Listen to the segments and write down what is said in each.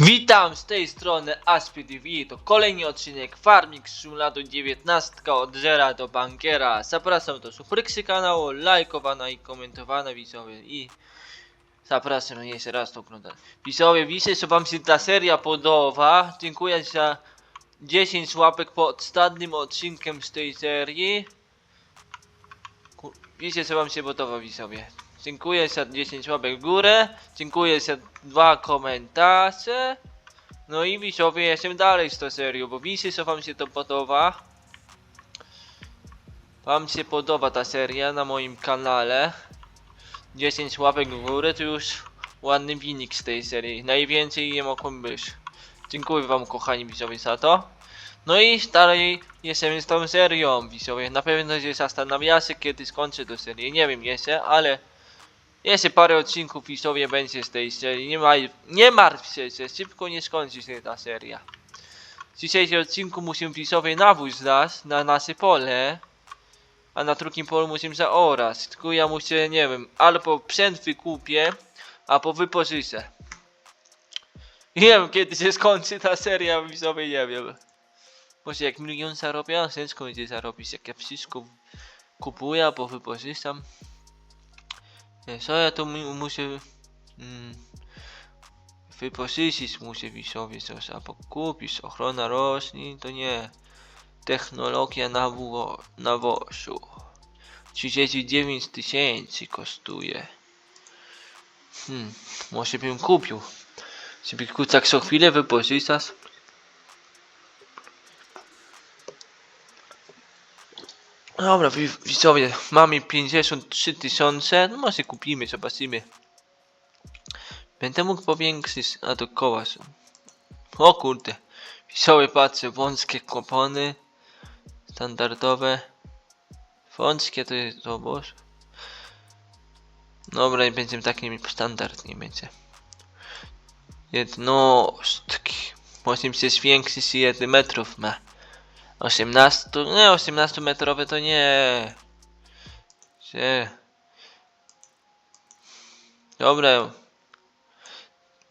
Witam z tej strony Aspie TV, to kolejny odcinek Farming Simulator 19 od zera do bankiera. Zapraszam do subskrypcji kanału, lajkowana i komentowana widzowie i zapraszam jeszcze raz to oglądać. Widzowie, widzę, że wam się ta seria podoba. Dziękuję za 10 łapek pod ostatnim odcinkiem z tej serii. Widzę, że wam się podoba widzowie. Dziękuję za 10 łapek w górę. Dziękuję za dwa komentarze. No i widzowie, jestem dalej z tą serią, bo wiecie, co wam się to podoba. Wam się podoba ta seria na moim kanale. 10 łapek w górę to już ładny wynik z tej serii. Najwięcej nie mogą być. Dziękuję wam kochani widzowie za to. No i dalej jestem z tą serią widzowie. Na pewno się zastanawiacie kiedy skończę tę serię. Nie wiem jeszcze, ale jeszcze parę odcinków widzowie będzie z tej serii. Nie, ma, nie martw się, że szybko nie skończy się ta seria. W dzisiejszym odcinku musimy widzowie nawóz dać na nasze pole. A na drugim polu musimy zaorać. Tylko ja muszę, nie wiem, albo sprzęt wykupię, albo wypożyczę. Nie wiem kiedy się skończy ta seria, widzowie nie wiem. Może jak milion zarobię, ciężko będzie zarobić, jak ja wszystko kupuję albo wypożyczam. Co ja tu mu- muszę mm, wypożyczyć muszę wisowie coś albo kupić ochrona roślin to nie. Technologia nawo nawozu 39 tysięcy kosztuje. Hmm, może bym kupił. Żeby tak co chwilę wypożyczać Dobra, wi- widzowie, mamy 53 tysiące, no może kupimy, zobaczymy. Będę mógł powiększyć, a to koła są. O kurde, widzowie, patrzę, wąskie kopony, standardowe. Wąskie to jest boż. Dobra, i będziemy takim standard, nie będzie. Jednostki. Musimy się zwiększyć 1 metrów ma. 18, nie 18 metrowe to nie. Gdzie? Dobra.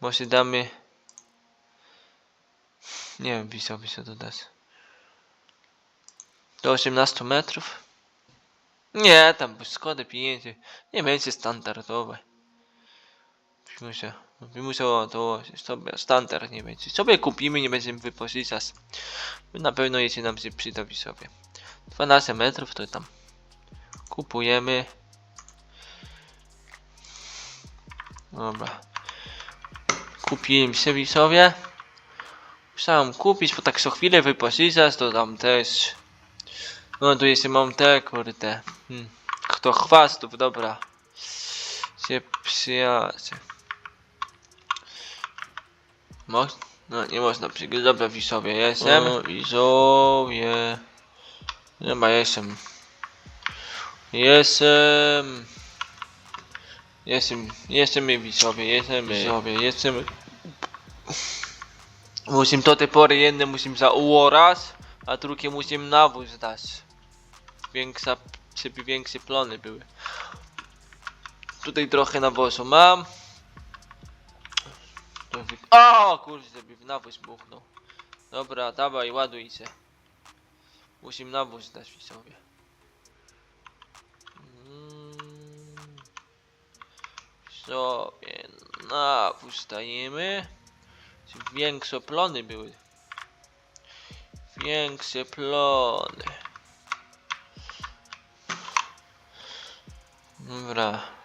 Może damy. Nie wiem, pisałby się to dać. Do 18 metrów? Nie, tam szkoda pieniędzy. Nie będzie standardowe. Muszę, musiało to sobie standard nie będzie. Sobie kupimy, nie będziemy wypożyczać. Na pewno jeśli nam się przyda sobie. 12 metrów to tam kupujemy. Dobra. Kupiłem sobie sobie. Musiałem kupić, bo tak co chwilę wypożyczać, to tam też. No tu jeszcze mam te kurde. Hmm. Kto chwastów, dobra. Się przyjacie. Mo no nie można przyjść. Dobra, Wisowie, jestem. O, Wisowie. Nie ma, jestem. Jestem. Jestem, jestem Wisowie, jestem Wisowie, jestem. Musimy do tej pory jedne musimy zauorać, a drugie musimy nawóz dać. Większa, żeby większe plony były. Tutaj trochę nawozu mam. To wy... O kurde, żeby w nawóz buchnął. Dobra, dawaj, ładuj się. Musimy nawóz dać sobie. Mm. Sobie nawóz dajemy. Większe plony były. Większe plony. Dobra.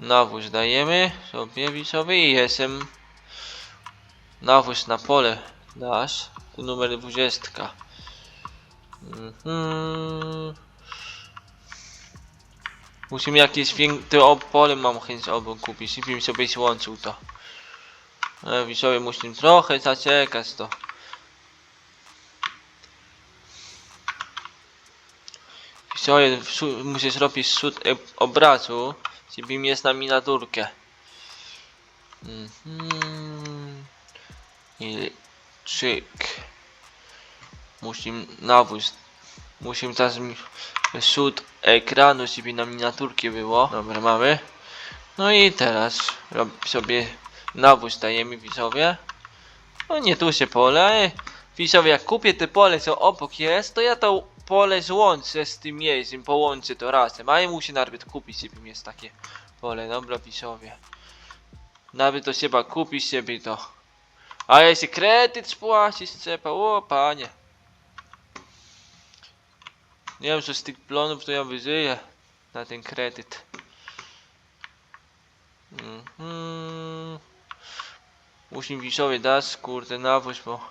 Nawóz dajemy sobie sobie i jestem nawóz na pole dasz tu numer 20 mhm. musimy jakieś większe pole mam chęć obok kupić i bym sobie złączył to. E, widzowie musimy trochę zaczekać to. Widzowie, muszę zrobić sud e, obrazu żeby jest na miniaturkę. Mhm. I czyk. Musimy nawóz. Musimy teraz przód ekranu, żeby na miniaturkę było. Dobra, mamy. No i teraz sobie nawóz dajemy widzowie. No nie tu się pole, widzowie jak kupię te pole co obok jest, to ja to pole złączę z tym miejscem, połączę to razem, a ja musi nawet kupić sobie jest takie pole, dobra widzowie. Nawet to trzeba kupić sobie to. A jeśli kredyt spłacić trzeba, o panie. Nie wiem, co z tych plonów to ja wyżyję na ten kredyt. Mhm. Musimy widzowie dać kurde nawóz, bo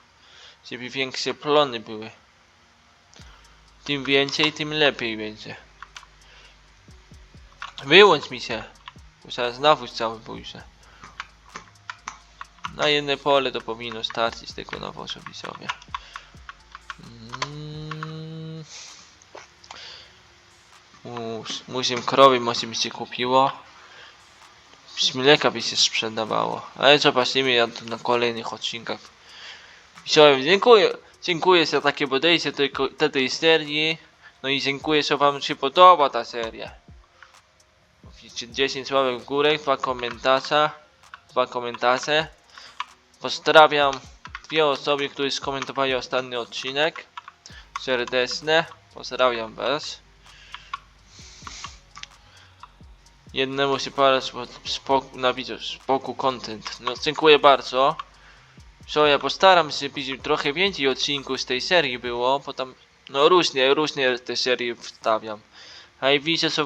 żeby większe plony były. Tym więcej, tym lepiej będzie. Wyłącz mi się. Bo zaraz nawóz cały pójdzie. Na jedne pole to powinno starczyć tego nawozu widzowie. Mm. Mus- Musimy krowy by się kupiło. Z mleka by się sprzedawało. Ale zobaczymy ja to na kolejnych odcinkach. Widzowie, dziękuję. Dziękuję za takie podejście do tej serii. No i dziękuję, że wam się podoba ta seria. 10 łapek w górę, dwa komentarze. Dwa komentarze. Pozdrawiam dwie osoby, które skomentowali ostatni odcinek. Serdeczne. Pozdrawiam was. Jednemu się parę spok na wideo, spoko content. No dziękuję bardzo. Co ja postaram się, żeby trochę więcej odcinków z tej serii było, bo tam no różnie, różnie te serie wstawiam. A i widzę, że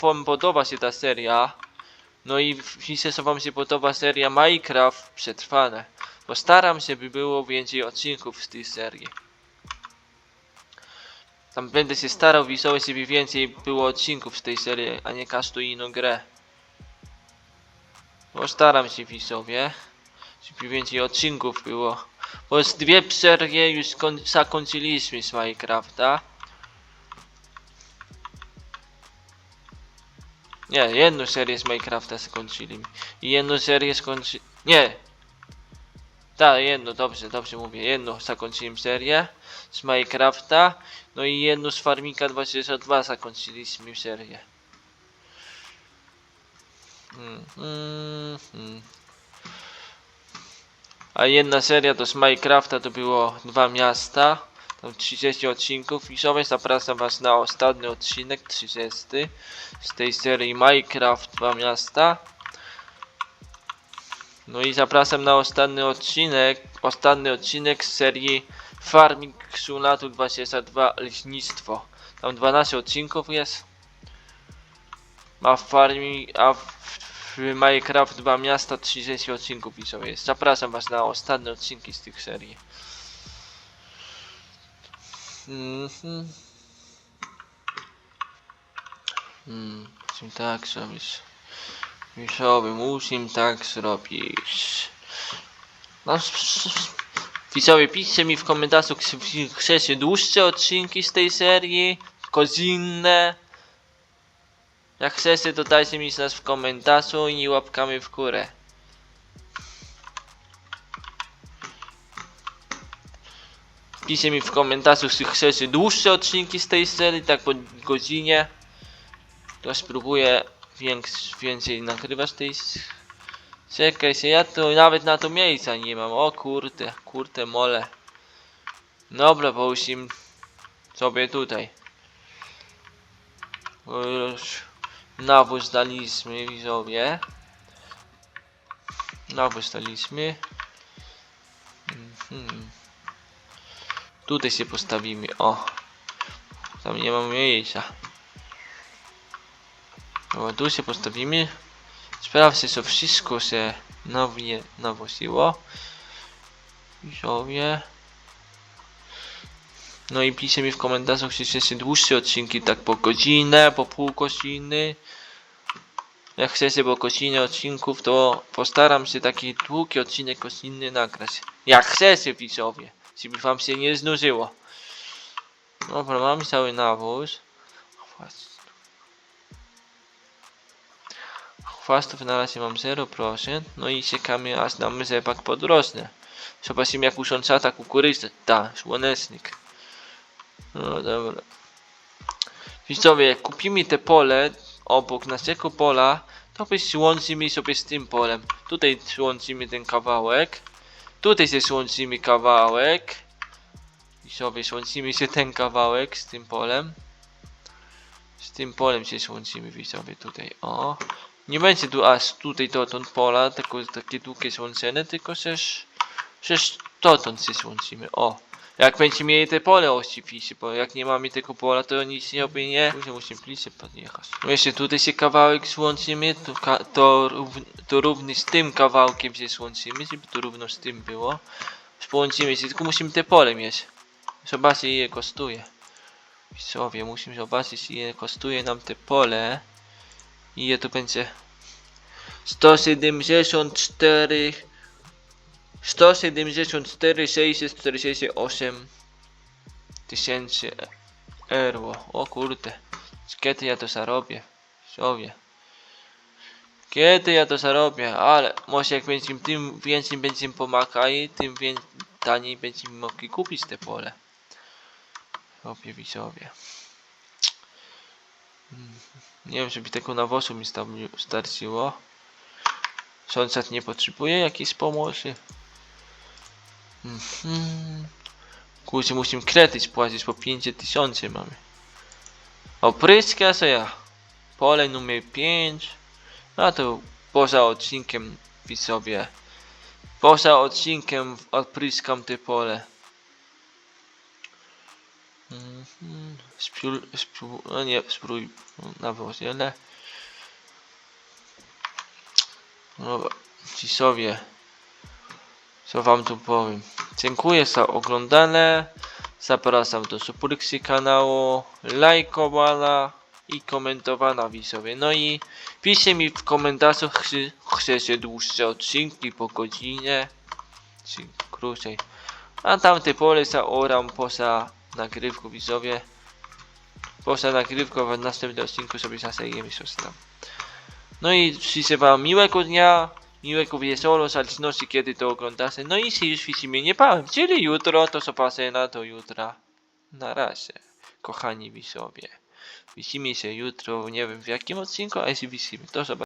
wam podoba się ta seria. No i widzę, że wam się podoba seria Minecraft przetrwane. Postaram się, by było więcej odcinków z tej serii. Tam będę się starał wizować, żeby więcej było odcinków z tej serii, a nie każdą inną grę. Postaram się widzowie, żeby więcej odcinków było. Bo z dwie serie już zakończyliśmy z Minecrafta. Nie, jedną serię z Minecrafta skończyli. I jedną serię skończy... Nie! Tak, jedno, dobrze, dobrze mówię. Jedną zakończyłem serię z Minecrafta. No i jedną z Farmika 22 zakończyliśmy serię. Mm, mm, mm. A jedna seria to z Minecrafta to było dwa miasta. Tam 30 odcinków. I sobie zapraszam was na ostatni odcinek, 30 z tej serii Minecraft dwa miasta. No i zapraszam na ostatni odcinek, ostatni odcinek z serii Farming Simulator 22 Leśnictwo. Tam 12 odcinków jest. A Farming, a w, w Minecraft 2 miasta 30 odcinków i jest. Zapraszam was na ostatnie odcinki z tych serii. Mhm. Hmm, musimy tak zrobić. Widzowie, musimy tak zrobić. No, piszcie mi w komentarzu, chcecie dłuższe odcinki z tej serii, godzinne. Jak chcecie, to dajcie mi znać w komentarzu i łapkami w górę. Piszcie mi w komentarzu, czy chcecie dłuższe odcinki z tej serii, tak po godzinie. To spróbuję więcej nagrywać tej... Czekaj się, ja tu nawet na to miejsca nie mam. O kurde, kurde mole. Dobra, połóżmy sobie tutaj. Już nawóz daliśmy widzowie. Nawóz daliśmy. Mhm. Tutaj się postawimy, o. Tam nie mam miejsca. No, tu się postawimy. Sprawdźcie, co wszystko się nowie nawoziło. Widzowie. No i piszcie mi w komentarzach, czy chcecie dłuższe odcinki, tak po godzinę, po pół godziny. Jak chcecie po godzinę odcinków, to postaram się taki długi odcinek godzinny nagrać. Jak chcecie, widzowie. Żeby wam się nie znużyło. Dobra, mamy cały nawóz. Chwast. Chwastów na razie mam 0%. No i czekamy aż nam rzepak podrośnie. Zobaczymy jak usądza ta kukurydza. Ta, słonecznik. No dobra. Widzowie, kupimy te pole obok naszego pola, to łączymy sobie z tym polem. Tutaj łączymy ten kawałek. Tutaj się łączymy kawałek. I sobie łączymy się ten kawałek z tym polem. Z tym polem się łączymy widzowie tutaj. O. Nie będzie tu aż tutaj dotąd pola, tylko takie długie złączone, tylko też, też dotąd się złączymy. O. Jak będziemy mieli te pole oczywiście, bo jak nie mamy tego pola, to nic nie robi, nie? Musimy, musimy bliżej podjechać. No jeszcze tutaj się kawałek złączymy, to, to, rów to równy z tym kawałkiem się złączymy, żeby to równo z tym było. Połączymy się, tylko musimy te pole mieć. Zobaczcie ile kosztuje. Widzowie, musimy zobaczyć ile kosztuje nam te pole. Ile to będzie? 174 174 648 tysięcy euro. O kurde. Kiedy ja to zarobię? Widzowie. Kiedy ja to zarobię? Ale może jak będziemy tym więcej będziemy pomakali, tym taniej będziemy mogli kupić te pole. Robię widzowie. Nie wiem, żeby tego nawozu mi starczyło. Sąsiad nie potrzebuje jakiejś pomocy. Mhm. Kurczę, musimy kredyt płacić po 500 tysięcy mamy. Opryska se ja. Pole numer 5. A to poza odcinkiem widzowie. Poza odcinkiem odpryskam te pole. Mhm. Spiul, spiul, no nie, spróbuj nawóz, ale. No, cisowie. Co wam tu powiem. Dziękuję za oglądanie. Zapraszam do subskrypcji kanału, lajkowania i komentowania widzowie. No i piszcie mi w komentarzu, czy chcecie dłuższe odcinki po godzinie, czy krócej. A tamte pole zaoram poza nagrywką widzowie. Poza nagrywką w następnym odcinku sobie zasejemy coś. No i życzę wam miłego dnia, miłego wieczoru, zależności kiedy to oglądacie. No i się już widzimy niebawem, czyli jutro, to zobaczę na to jutra. Na razie, kochani widzowie. Widzimy się jutro, nie wiem w jakim odcinku, ale się widzimy. Do zobaczenia.